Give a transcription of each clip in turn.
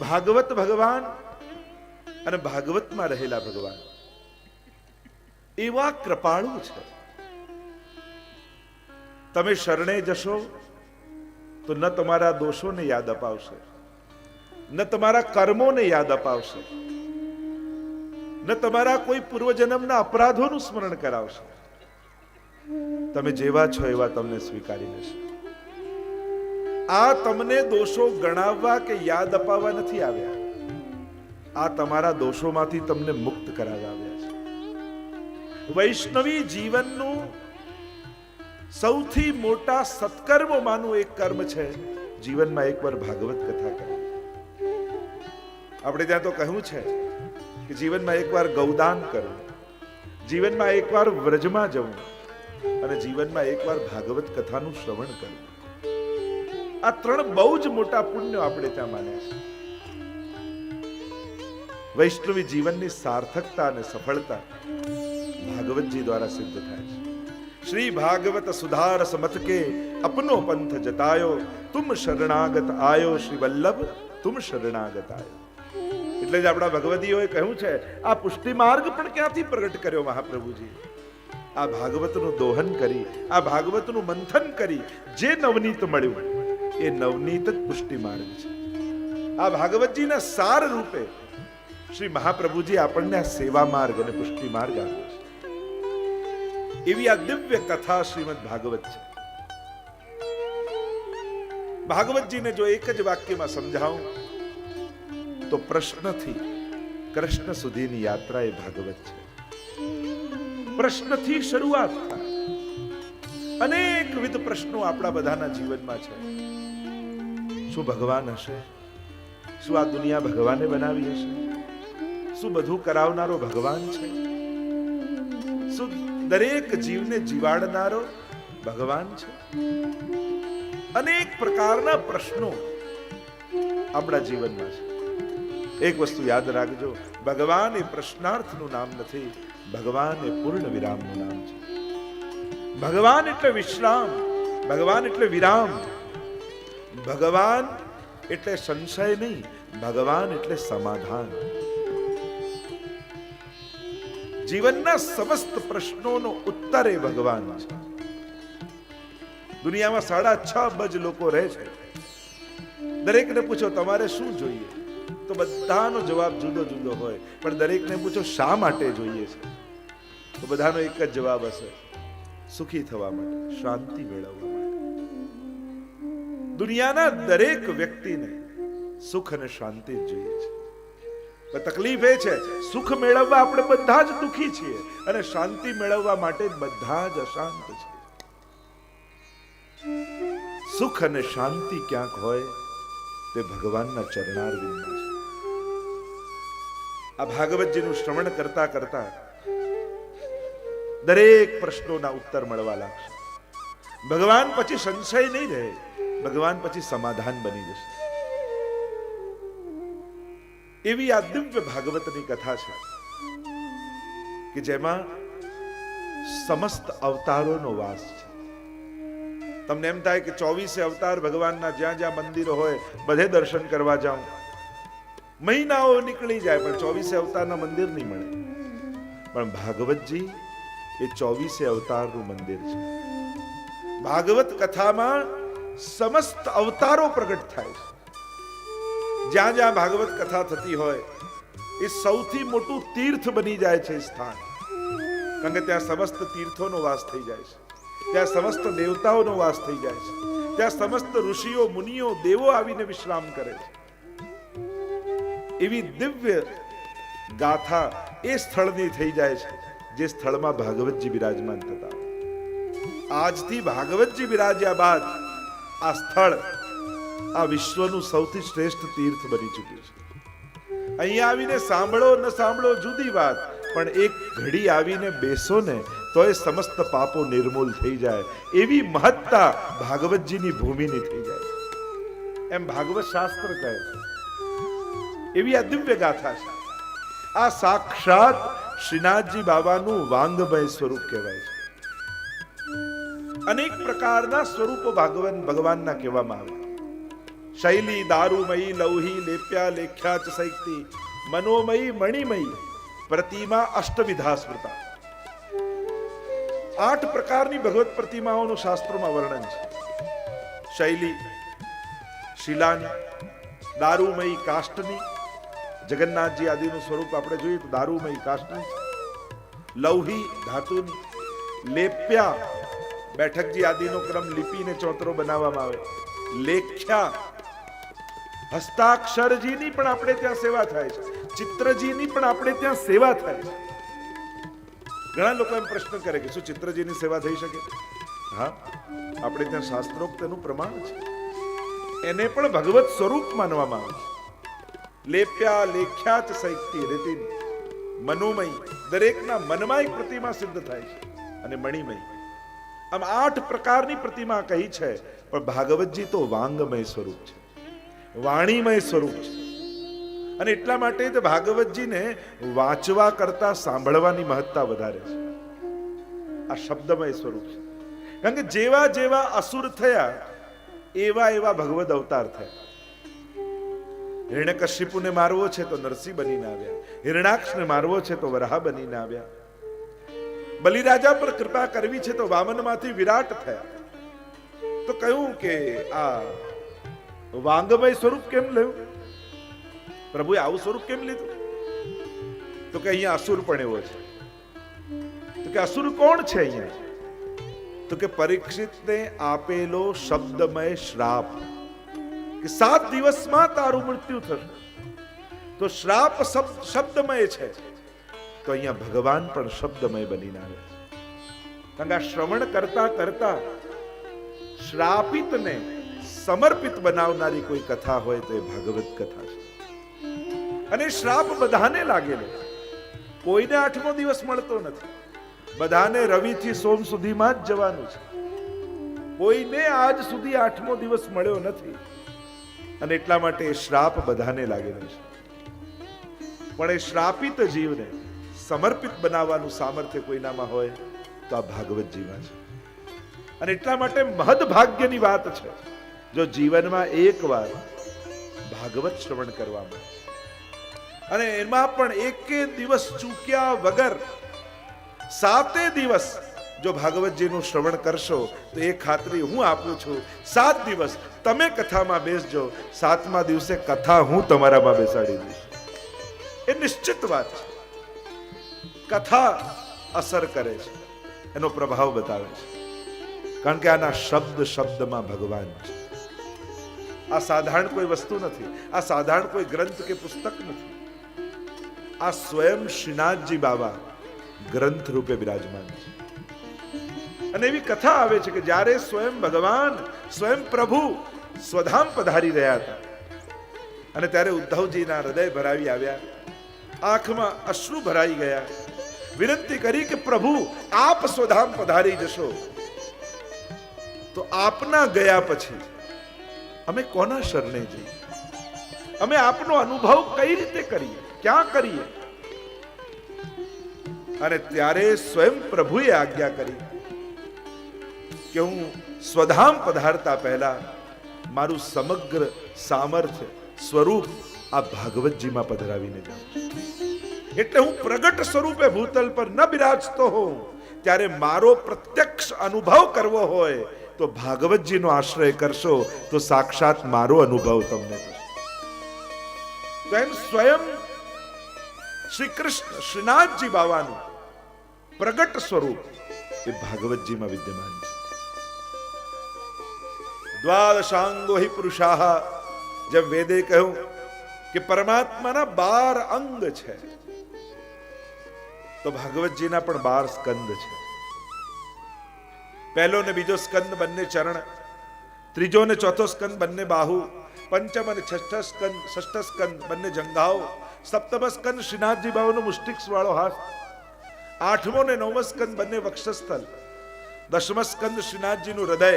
ભાગવત ભગવાન અને ભાગવતમાં રહેલા ભગવાન. એવા કૃપાળુ છે. તમે શરણે જશો તો ન તમારા દોષોને યાદ અપાવશે. ન તમારા કર્મોને યાદ અપાવશે. ન તમારા કોઈ પૂર્વજન્મના અપરાધોનું સ્મરણ કરાવશે. તમે જેવા છો એવા તમને સ્વીકારી લેશે. આ તમને દોષો ગણાવવા કે યાદ અપાવવા નથી આવ્યા. આ તમારા દોષોમાંથી તમને મુક્ત કરાવવા આવ્યા છે. વૈષ્ણવી જીવનનું સૌથી મોટા સત્કર્મોમાંનું એક કર્મ છે જીવનમાં એકવાર ભાગવત કથા કરવી. આપણે ત્યાં તો કહ્યું છે કે જીવનમાં એકવાર ગૌદાન કરવું, જીવનમાં એકવાર વ્રજમાં જવું અને જીવનમાં એકવાર ભાગવત કથાનું શ્રવણ કરવું. આ ત્રણ બહુ જ મોટા પુણ્યો આપણે ત્યાં માન્યા છે. વૈષ્ણવી જીવનની સાર્થકતા અને સફળતા ભાગવતજી દ્વારા સિદ્ધ થાય છે. શ્રી ભાગવત સુધાર સમત કે અપનો પંથ જતાયો, તુમ શરણાગત આયો શ્રી વલ્લભ, તુમ શરણાગત આયો. એટલે જ આપણા ભગવદીઓએ કહ્યું છે, આ પુષ્ટિ માર્ગ પણ ક્યાંથી પ્રગટ કર્યો મહાપ્રભુજી? આ ભાગવતનું દોહન કરી, આ ભાગવતનું મંથન કરી જે નવનીત મળ્યું. એ નવનીત પુષ્ટિ માર્ગ છે. આ ભાગવતજીના સાર રૂપે શ્રી મહાપ્રભુજી આપણને આ સેવા માર્ગ અને પુષ્ટિ માર્ગ આપ્યો છે. એવી આ દિવ્ય કથા શ્રીમદ ભાગવત છે. ભાગવતજીને જો એક જ વાક્યમાં સમજાવું, તો પ્રશ્નથી કૃષ્ણ સુધીની યાત્રા એ ભાગવત છે. પ્રશ્નથી શરૂઆત થાય. અનેકવિધ પ્રશ્નો આપણા બધાના જીવનમાં છે. શું ભગવાન હશે? શું આ દુનિયા ભગવાને બનાવી હશે? શું બધું કરાવનારો ભગવાન છે? શું દરેક જીવને જીવાડનારો ભગવાન છે? અનેક પ્રકારના પ્રશ્નો આપણા જીવનમાં છે. એક વસ્તુ યાદ રાખજો, ભગવાન એ પ્રશ્નાર્થનું નામ નથી, ભગવાન એ પૂર્ણ વિરામનું નામ છે. ભગવાન એટલે વિશ્રામ, ભગવાન એટલે વિરામ. ભગવાન એટલે સંશય નહીં, ભગવાન એટલે સમાધાન. જીવનના સમસ્ત પ્રશ્નોનો ઉત્તર એ ભગવાન છે. દુનિયામાં સાડા છ અબજ લોકો રહે છે. દરેકને પૂછો, તમારે શું જોઈએ? તો બધાનો જવાબ જુદો જુદો હોય, પણ દરેકને પૂછો, શા માટે જોઈએ છે? તો બધાનો એક જ જવાબ હશે, સુખી થવા માટે, શાંતિ મેળવવા દુનિયાના દરેક વ્યક્તિને સુખ અને શાંતિ જોઈએ છે. તકલીફ એ છે, સુખ મેળવવા આપણે બધા જ દુખી છીએ અને શાંતિ મેળવવા માટે બધા જ અશાંત છે સુખ અને શાંતિ ક્યાંક હોય તે ભગવાનના ચરણારવિંદમાં છે. આ ભાગવતજીનું શ્રવણ કરતા કરતા દરેક પ્રશ્નોના ઉત્તર મળવા લાગશે. ભગવાન પછી સંશય નહીં રહે. ભગવાન પછી સમાધાન બની જશે. એવી આ દિવ્ય ભાગવતની કથા છે કે જેમાં સમસ્ત અવતારોનો વાસ છે. તમને એમ થાય કે ચોવીસે અવતાર ભગવાનના જ્યાં જ્યાં મંદિરો હોય, બધે દર્શન કરવા જાઉં. મહિનાઓ નીકળી જાય, પણ ચોવીસે અવતારના મંદિર નહીં મળે. પણ ભાગવતજી, એ ચોવીસે અવતારનું મંદિર છે. ભાગવત કથામાં સમસ્ત અવતારો પ્રગટ થાય છે. જ્યાં જ્યાં ભાગવત કથા થતી હોય, એ સૌથી મોટું તીર્થ બની જાય છે સ્થાન. કારણ કે ત્યાં સમસ્ત તીર્થોનો વાસ થઈ જાય છે. ત્યાં સમસ્ત દેવતાઓનો વાસ થઈ જાય છે. ત્યાં સમસ્ત ઋષિઓ, મુનિઓ, દેવો આવીને વિશ્રામ કરે છે. એવી દિવ્ય ગાથા એ સ્થળની થઈ જાય છે, જે સ્થળમાં ભાગવતજી બિરાજમાન થતા આજથી ભાગવતજી બિરાજ્યા બાદ આ સ્થળ આ વિશ્વનું સૌથી શ્રેષ્ઠ તીર્થ બની ચૂક્યું છે. અહીંયા આવીને સાંભળો, ન સાંભળો જુદી વાત, પણ એક ઘડી આવીને બેસો ને, તો એ સમસ્ત પાપો નિર્મૂલ થઈ જાય. એવી મહત્તા ભાગવતજીની ભૂમિની થઈ જાય. એમ ભાગવત શાસ્ત્ર કહે એવી આ ગાથા છે. આ સાક્ષાત શ્રીનાથજી બાબાનું વાંગમય સ્વરૂપ કહેવાય છે. અનેક પ્રકારના સ્વરૂપો ભાગવન ભગવાનના કહેવામાં આવે. શૈલી, દારૂમયી, લૌહી, લેપ્યા લેખ્યા ચ સૈક્તિ મનોમયી, મણિમયી, પ્રતિમા અષ્ટવિધા સ્મૃતા આઠ પ્રકારની ભગવત પ્રતિમાઓનું શાસ્ત્રોમાં વર્ણન છે. શૈલી, શિલાની, દારૂમયી કાષ્ટની, જગન્નાથજી આદિનું સ્વરૂપ આપણે જોઈએ તો દારૂમયી કાષ્ટની, લૌહી, ધાતુની, લેપ્યા બેઠકજી આદિનો ક્રમ લિપિને ચોતરો બનાવવામાં આવે. લેખ્યા. હસ્તાક્ષરજીની પણ આપણે ત્યાં સેવા થાય છે. ચિત્રજીની પણ આપણે ત્યાં સેવા થાય છે. ઘણા લોકો એમ પ્રશ્ન કરે કે શું ચિત્રજીની સેવા થઈ શકે? હા, આપણે ત્યાં શાસ્ત્રોક્ત એનું પ્રમાણ છે. એને પણ ભગવત સ્વરૂપ માનવામાં આવે છે. લેપ્યા, લેખ્યા જ સૈક્તિ રીતિ મનોમય. દરેકના મનમાં એક પ્રતિમા સિદ્ધ થાય છે. અને મણિમય. આમ આઠ પ્રકારની પ્રતિમા કહી છે, પણ ભાગવતજી તો વાંગમય સ્વરૂપ છે. વાણીમય સ્વરૂપ છે. અને એટલા માટે તે ભાગવતજીને વાંચવા કરતા સાંભળવાની મહત્તા વધારે છે. આ શબ્દમય સ્વરૂપ છે. કારણ કે જેવા જેવા અસુર થયા, એવા એવા ભગવદ અવતાર થયા. હિરણ્યકશિપુને મારવો છે તો નરસિંહ બનીને આવ્યા. હિરણાક્ષને મારવો છે તો વરાહ બનીને આવ્યા. બલિરાજા પર કૃપા કરવી છે તો વામનમાંથી વિરાટ થયા. તો કહ્યું કે, આ વાંગમય સ્વરૂપ કેમ લેવું પ્રભુએ આવું સ્વરૂપ કેમ લીધું? તો કે અહીંયા અસુર પણ એવો છે. તો કે અસુર કોણ છે અહીંયા? તો કે પરીક્ષિતને આપેલો શબ્દમય શ્રાપ કે સાત દિવસમાં તારું મૃત્યુ થશે. તો શ્રાપ શબ્દ શબ્દમય છે. તો અહીંયા ભગવાન પણ શબ્દમય બનીને આવે કારણ કે શ્રવણ કરતા કરતા શ્રાપિતને સમર્પિત બનાવનારી કોઈ કથા હોય તો એ ભાગવત કથા છે. અને શ્રાપ બધાને લાગેલો કોઈને આઠમો દિવસ મળતો નથી. બધાને રવિથી સોમ સુધીમાં જ જવાનું છે. કોઈને આજ સુધી આઠમો દિવસ મળ્યો નથી. અને એટલા માટે શ્રાપ બધાને લાગેલો છે. પણ એ શ્રાપિત જીવને સમર્પિત બનાવવાનું સામર્થ્ય કોઈનામાં હોય તો આ ભાગવતજીમાં છે. અને એટલા માટે મહદ ભાગ્યની વાત છે. જો જીવનમાં એકવાર ભાગવત શ્રવણ કરવામાં અને એમાં પણ એકે દિવસ ચૂક્યા વગર સાતે દિવસ જો ભાગવતજીનું શ્રવણ કરશો, તો એ ખાતરી હું આપું છું, સાત દિવસ તમે કથામાં બેસજો, સાતમા દિવસે કથા હું તમારામાં બેસાડી દઈશ. એ નિશ્ચિત વાત છે. કથા અસર કરે છે, એનો પ્રભાવ બતાવે છે. કારણ કે આના શબ્દ શબ્દમાં ભગવાન છે. આ સાધારણ કોઈ વસ્તુ નથી, આ સાધારણ કોઈ ગ્રંથ કે પુસ્તક નથી. આ સ્વયં શ્રીનાથજી બાબા ગ્રંથ રૂપે બિરાજમાન છે. અને એવી કથા આવે છે કે જ્યારે સ્વયં ભગવાન, સ્વયં પ્રભુ સ્વધામ પધારી રહ્યા હતા, અને ત્યારે ઉદ્ધવજીના હૃદય ભરાવી આવ્યા, આંખમાં અશ્રુ ભરાઈ ગયા વિનંતી કરી કે પ્રભુ, આપ સ્વધામ પધારી જશો. તો આપના ગયા પછી અમે કોના શરણે જઈએ? અમે આપનો અનુભવ કઈ રીતે કરીએ? ક્યાં કરીએ? અને ત્યારે સ્વયં પ્રભુએ આજ્ઞા કરી કે હું સ્વધામ પધારતા પહેલા મારું સમગ્ર સામર્થ્ય, સ્વરૂપ આ ભાગવતજીમાં પધરાવીને જાઉં છું. એટલે હું પ્રગટ સ્વરૂપે ભૂતલ પર ન બિરાજતો હોઉં. ત્યારે મારો પ્રત્યક્ષ અનુભવ કરવો હોય, તો ભાગવતજીનો આશ્રય કરશો, તો સાક્ષાત મારો અનુભવ તમને થશે. સ્વયં શ્રી કૃષ્ણ શ્રીનાથજી બાવાનું પ્રગટ સ્વરૂપ એ ભાગવતજીમાં વિદ્યમાન છે. દ્વાદશાંગો હિ પુરુષાહ, જેમ વેદે કહ્યું કે પરમાત્માના બાર અંગ છે. તો ભાગવતજીના પણ બાર સ્કંદ છે. પહેલો ને બીજો સ્કંદ બંને ચરણ, ત્રીજો ને ચોથો સ્કંદ બંને બાહુ, પંચમ અને છઠ્ઠ સ્કંદ, ષષ્ઠ સ્કંદ બંને જંઘાઓ સપ્તમ સ્કંદ શ્રીનાથજી બાબુનો મુષ્ટિક વાળો હાથ, આઠમો ને નવમો સ્કંદ બંને વક્ષસ્થલ, દસમ સ્કંદ શ્રીનાથજીનું હૃદય,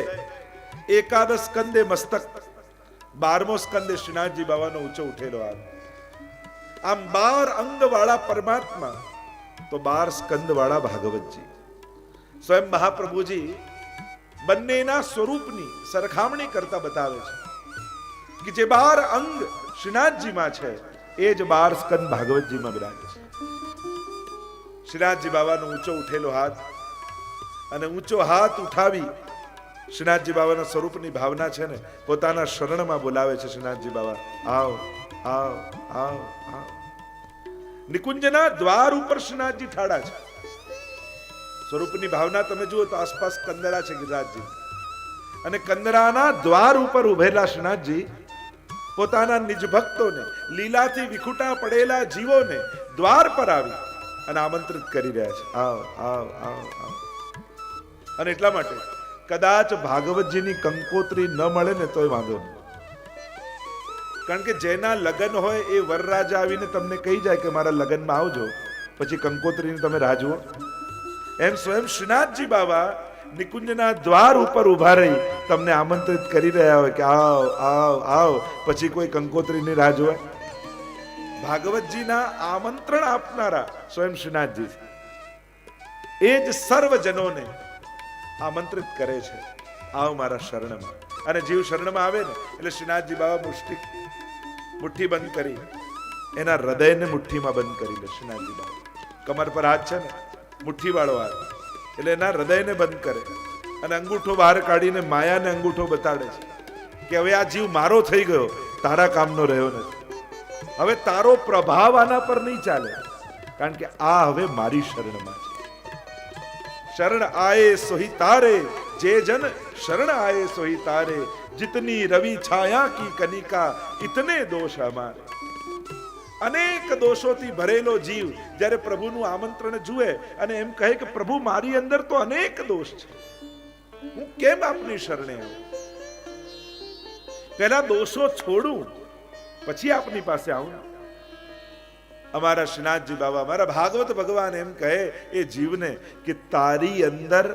એકાદશ સ્કંદે મસ્તક, બારમો સ્કંદે શ્રીનાથજી બાબાનો ઊંચો ઉઠેલો હાથ. આમ બાર અંગ વાળા પરમાત્મા તો બાર સ્કંદ વાળા ભાગવતજી. સ્વયં મહાપ્રભુજી બંનેના સ્વરૂપની સરખામણી કરતા બતાવે છે કે જે બાર અંગ શ્રીનાથજીમાં છે, એ જ બાર સ્કંદ ભાગવતજીમાં બિરાજે છે. શ્રીનાથજી બાબાનો ઊંચો ઉઠેલો હાથ અને ઊંચો હાથ ઉઠાવી શ્રીનાથજી બાબાના સ્વરૂપની ભાવના છે ને, પોતાના શરણમાં બોલાવે છે શ્રીનાથજી બાબા આવ આવ આવ આવ. નિકુંજના દ્વાર ઉપર શ્રીનાથજી ઠાડા છે. સ્વરૂપની ભાવના તમે જુઓ તો આસપાસ કંદરા છે ગિરિરાજજી. અને કંદરાના દ્વાર ઉપર ઉભેલા શ્રીનાથજી પોતાના નિજ ભક્તોને, લીલાથી વિખુટા પડેલા જીવોને દ્વાર પર આવી અને આમંત્રિત કરી રહ્યા છે. આવ આવ આવ આવ. અને એટલા માટે કદાચ ભાગવતજીની કંકોત્રી ન મળે ને તોય વાંધો નહીં. કારણ કે જેના લગ્ન હોય એ વરરાજા આવીને તમને કહી જાય કે મારા લગ્નમાં આવજો. પછી કંકોત્રીની તમે રાહ જુઓ. એમ સ્વયં શ્રીનાથજી બાબા નિકુંજના દ્વાર ઉપર ઊભા રહી તમને આમંત્રિત કરી રહ્યા હોય કે આવ આવ આવ. પછી કોઈ કંકોત્રીની રાહ જોવે ભાગવતજીના આમંત્રણ આપનારા સ્વયં શ્રીનાથજી એ જ સર્વજનોને આમંત્રિત કરે છે. આવ મારા શરણમાં. અને જીવ શરણમાં આવે ને, એટલે શ્રીનાથજી બાબા મુષ્ટિ મુઠ્ઠી બંધ કરી, એના હૃદયને મુઠ્ઠીમાં બંધ કરી લેશે બાબા કમર પર હાથ છે ને મુઠ્ઠી વાળો હાથ. એટલે એના હૃદયને બંધ કરે. અને અંગૂઠો બહાર કાઢીને માયાને અંગૂઠો બતાડે છે કે હવે આ જીવ મારો થઈ ગયો, તારા કામનો રહ્યો નથી. હવે તારો પ્રભાવ આના પર નહીં ચાલે, કારણ કે આ હવે મારી શરણમાં છે. શરણ આયે સોહી તારે, જે જન શરણ આયે સોહી તારે જીતની રવિ છાયા કી કનિકા ઇતને દોષ અમારે અનેક દોષોથી ભરેલો જીવ જ્યારે પ્રભુનું આમંત્રણ જુએ અને એમ કહે કે પ્રભુ મારી અંદર તો અનેક દોષ છે હું કેમ આપની શરણે આવું પહેલા દોષો છોડું પછી આપની પાસે આવું અમારા શ્રીનાથજી બાબા અમારા ભાગવત ભગવાન એમ કહે એ જીવને કે તારી અંદર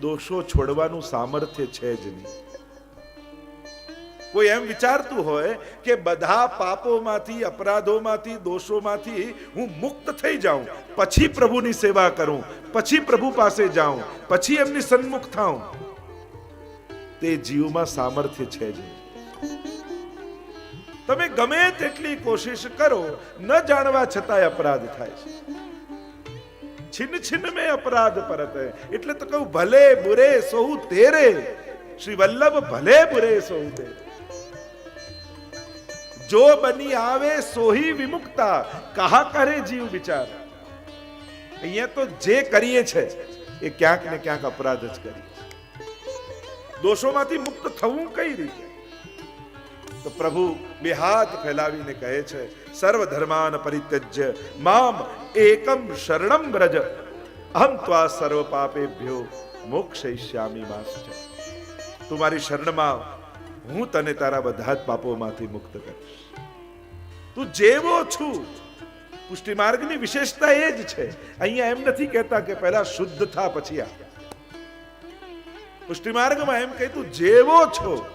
દોષો છોડવાનું સામર્થ્ય છે જ નહીં કોઈ એમ વિચારતું હોય કે બધા પાપોમાંથી, અપરાધોમાંથી, દોષોમાંથી હું મુક્ત થઈ જાઉં, પછી પ્રભુની સેવા કરું, પછી પ્રભુ પાસે જાઉં, પછી એમની સન્મુખ થાઉં. તે જીવમાં સામર્થ્ય છે જ તમે ગમે તેટલી કોશિશ કરો, ન જાણવા છતાંય અપરાધ થાય છે. છિન છિન મેં અપરાધ પરત, એટલે તો કહું, ભલે બુરે સોહુ તેરે, શ્રી વલ્લભ ભલે બુરે સોહુ તેરે. જો બની આવે સોહી વિમુક્તા, કહા કરે જીવ વિચાર? અહીંયા તો જે કરીએ છે, એ ક્યાંક ને ક્યાંક અપરાધ જ કરીએ દોષોમાંથી મુક્ત થવું કઈ રીતે? તો પ્રભુ બે હાથ ફેલાવીને કહે છે સર્વ ધર્માન પરિત્યજ્ય, મામ એકમ શરણમ વ્રજ. અહમ ત્વા સર્વ પાપેભ્યો મોક્ષયિષ્યામિ માસ્ચ તું મારી શરણમાં. હું તને તારા બધા જ પાપોમાંથી મુક્ત કરીશ. તું જેવો છું. પુષ્ટિ માર્ગની વિશેષતા એ જ છે. અહીંયા એમ નથી કહેતા કે પહેલા શુદ્ધ થા પછી આ. પુષ્ટિ માર્ગમાં એમ કહે, તું જેવો છો.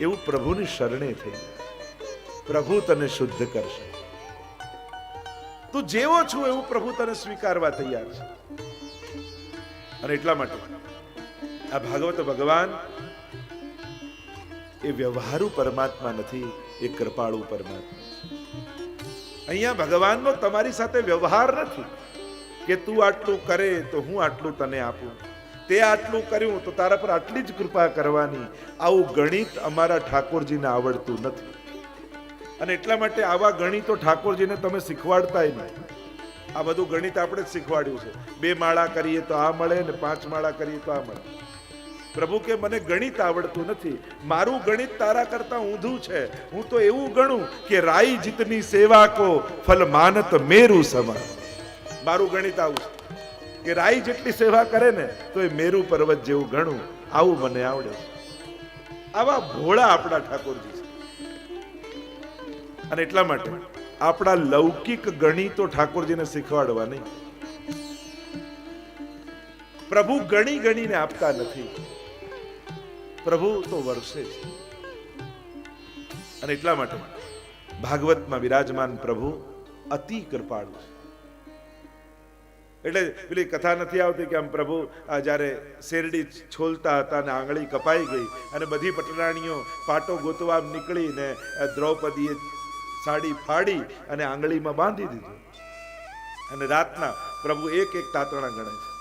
એવું પ્રભુની શરણે થઈ પ્રભુ તને શુદ્ધ કરશે. તું જેવો છું એવું પ્રભુ તને સ્વીકારવા તૈયાર છે. અને એટલા માટે આ ભાગવત ભગવાન એ વ્યવહારુ પરમાત્મા નથી એ કૃપાળુ પરમાત્મા. અહીંયા ભગવાનનો તમારી સાથે વ્યવહાર નથી કે તું આટલું કરે તો હું આટલું તને આપું. તે આટલું કર્યું તો તારા પર આટલી જ કૃપા કરવાની. આવું ગણિત અમારા ઠાકોરજીને આવડતું નથી. અને એટલા માટે આવા ગણિતો ઠાકોરજીને તમે શીખવાડતાય નહીં. આ બધું ગણિત આપણે જ શીખવાડ્યું છે. બે માળા કરીએ તો આ મળે ને પાંચ માળા કરીએ તો આ મળે. પ્રભુ કે મને ગણિત આવડતું નથી. મારું ગણિત તારા કરતા ઊંધું છે. હું તો એવું ગણું કે રાઈ જીતની સેવા કો, ફલ માનત મેરુ સમા. મારું ગણિત આવું કે રાઈ જેટલી સેવા કરે ને, તો એ મેરુ પર્વત જેવું ગણું. આવું મને આવડે આવા ભોળા આપણા ઠાકોરજી છે. અને એટલા માટે આપણા લૌકિક ગણિતો ઠાકોરજીને શીખવાડવા નહીં. પ્રભુ ગણી ગણીને આપતા નથી. પ્રભુ તો વર્ષે છે અને એટલા માટે ભાગવતમાં વિરાજમાન પ્રભુ અતિ કૃપાળુ છે. એટલે પેલી કથા નથી આવતી કે આમ પ્રભુ, આ જ્યારે શેરડી છોલતા હતા અને આંગળી કપાઈ ગઈ અને બધી પટરાણીઓ પાટો ગોતવા નીકળીને દ્રૌપદીએ સાડી ફાડી અને આંગળીમાં બાંધી દીધું. અને રાતના પ્રભુ એક એક તાતણા ગણે છે.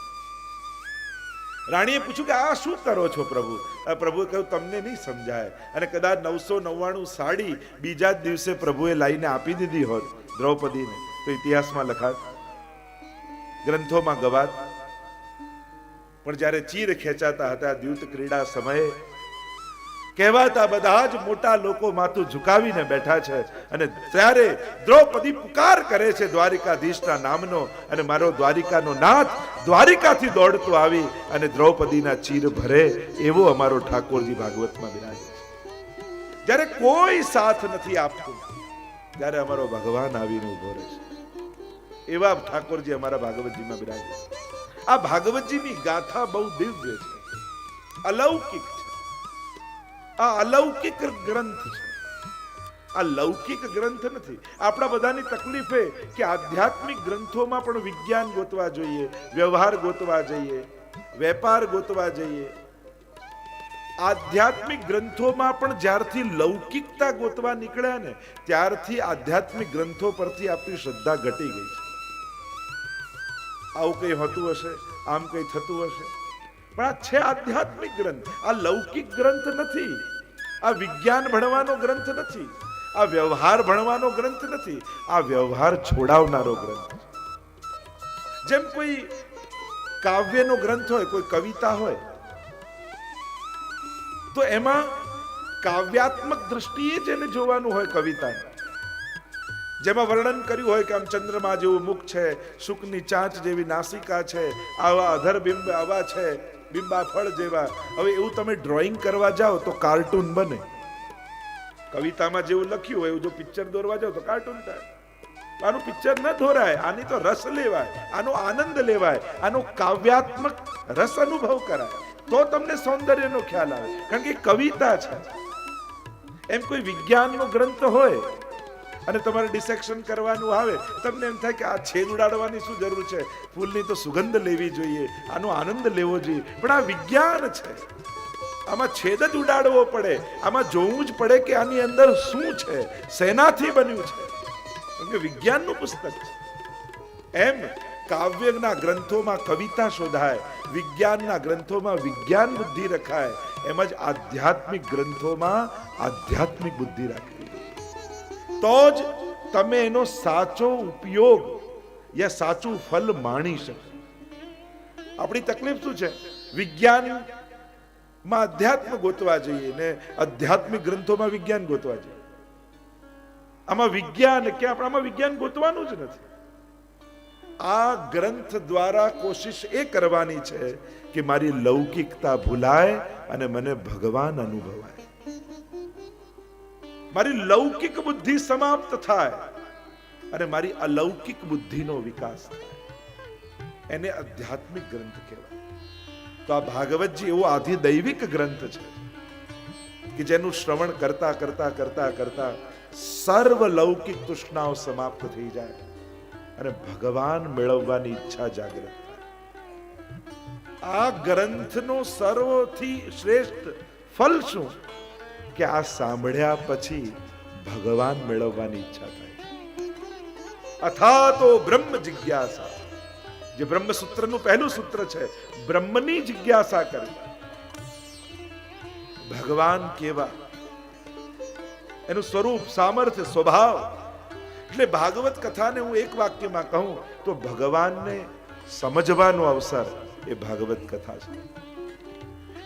રાણીએ પૂછ્યું કે આ શું કરો છો પ્રભુ? પ્રભુએ કહ્યું, તમને નહીં સમજાય. અને કદાચ નવસો નવ્વાણું સાડી બીજા જ દિવસે પ્રભુએ લાવીને આપી દીધી હોત દ્રૌપદીને. તો ઇતિહાસમાં લખાત ગ્રંથોમાં ગવાત, પણ જ્યારે ચીર ખેંચાતા હતા, દ્યુત ક્રીડા સમયે કહેવાતા બધા જ મોટા લોકો માથું ઝુકાવીને બેઠા છે અને ત્યારે દ્રૌપદી પુકાર કરે છે દ્વારિકાધીશના નામનો અને મારો દ્વારિકાનો નાથ દ્વારિકાથી દોડતો આવી અને દ્રૌપદીના ચીર ભરે એવો અમારો ઠાકોરજી ભાગવતમાં બિરાજે જ્યારે કોઈ સાથ નથી આપતું, ત્યારે અમારો ભગવાન આવીને ઊભો રહે છે. એવા ઠાકોરજી અમારા ભાગવતજીમાં બિરાજે આ ભાગવતજીની ગાથા બહુ દિવ્ય છે. અલૌકિક આ અલૌકિક ગ્રંથ છે. આ લૌકિક ગ્રંથ નથી. આપણા બધાની તકલીફ એ કે આધ્યાત્મિક ગ્રંથોમાં પણ વિજ્ઞાન ગોતવા જોઈએ, વ્યવહાર ગોતવા જોઈએ, વેપાર ગોતવા જોઈએ. આધ્યાત્મિક ગ્રંથોમાં પણ જ્યારથી લૌકિકતા ગોતવા નીકળ્યા ને, ત્યારથી આધ્યાત્મિક ગ્રંથો પરથી આપણી શ્રદ્ધા ઘટી ગઈ છે. આવું કંઈ હોતું હશે? આમ કંઈ થતું હશે? પણ આ છે આધ્યાત્મિક ગ્રંથ. આ લૌકિક ગ્રંથ નથી. આ વિજ્ઞાન ભણવાનો ગ્રંથ નથી. આ વ્યવહાર ભણવાનો ગ્રંથ નથી. આ વ્યવહાર છોડાવનારો ગ્રંથ જેમ કોઈ કાવ્યનો ગ્રંથ હોય, કોઈ કવિતા હોય, તો એમાં કાવ્યાત્મક દ્રષ્ટિએ જેને જોવાનું હોય કવિતા જેમાં વર્ણન કર્યું હોય કે આમ ચંદ્રમા જેવું મુખ છે શુકની ચાંચ જેવી નાસિકા છે, આવા અધર બિંબ આવા છે બિંબા ફળ જેવા. હવે એવું તમે ડ્રોઈંગ કરવા જાઓ તો કાર્ટૂન બને. કવિતામાં જેવું લખ્યું હોય, એવું જો પિક્ચર દોરવા જાઓ તો કાર્ટૂન થાય. આનું પિક્ચર ન દોરાય, આની તો રસ લેવાય, આનો આનંદ લેવાય, આનો કાવ્યાત્મક રસ અનુભવ કરાય. તો તમને સૌંદર્યનો ખ્યાલ આવે. કારણ કે કવિતા છે. એમ કોઈ વિજ્ઞાનનો ગ્રંથ હોય અને તમારે ડિસેક્શન કરવાનું આવે, તમને એમ થાય કે આ છેદ ઉડાડવાની શું જરૂર છે? ફૂલની તો સુગંધ લેવી જોઈએ, આનો આનંદ લેવો જોઈએ. પણ આ વિજ્ઞાન છે. આમાં છેદ જ ઉડાડવો પડે. આમાં જોવું જ પડે કે આની અંદર શું છે. શેનાથી બન્યું છે? કેમ કે વિજ્ઞાનનું પુસ્તક છે. એમ કાવ્યના ગ્રંથોમાં કવિતા શોધાય, વિજ્ઞાનના ગ્રંથોમાં વિજ્ઞાન બુદ્ધિ રખાય, એમ જ આધ્યાત્મિક ગ્રંથોમાં આધ્યાત્મિક બુદ્ધિ રાખવી તો જ તમે એનો સાચો ઉપયોગ યા સાચું ફલ માણી શકો. આપણી તકલીફ શું છે? વિજ્ઞાનમાં અધ્યાત્મ ગોતવા જઈએ ને આધ્યાત્મિક ગ્રંથોમાં વિજ્ઞાન ગોતવા જઈએ. આમાં વિજ્ઞાન કે આપણે આમાં વિજ્ઞાન ગોતવાનું જ નથી. આ ગ્રંથ દ્વારા કોશિશ એ કરવાની છે કે મારી લૌકિકતા ભૂલાય અને મને ભગવાન અનુભવાય. મારી લૌકિક બુદ્ધિ સમાપ્ત થાય અને મારી અલૌકિક બુદ્ધિનો વિકાસ થાય. એને આધ્યાત્મિક ગ્રંથ કહેવાય. તો આ ભાગવતજી એવો આધિ ગ્રંથ છે કે જેનું શ્રવણ કરતા કરતા કરતા કરતા સર્વ લૌકિક તૃષ્ણાઓ સમાપ્ત થઈ જાય અને ભગવાન મેળવવાની ઈચ્છા જાગૃત આ ગ્રંથનો સર્વથી શ્રેષ્ઠ ફલ શું? કે આ સાંભળ્યા પછી ભગવાન મેળવવાની ઈચ્છા થાય અથા તો બ્રહ્મ જિજ્ઞાસા. જે બ્રહ્મ પહેલું સૂત્ર છે, બ્રહ્મની જિજ્ઞાસા કરવી. ભગવાન કેવા? એનું સ્વરૂપ, સામર્થ્ય, સ્વભાવ. એટલે ભાગવત કથાને હું એક વાક્યમાં કહું, તો ભગવાનને સમજવાનો અવસર એ ભાગવત કથા છે.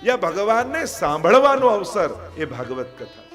યા ભગવાનને સાંભળવાનો અવસર એ ભાગવત કથા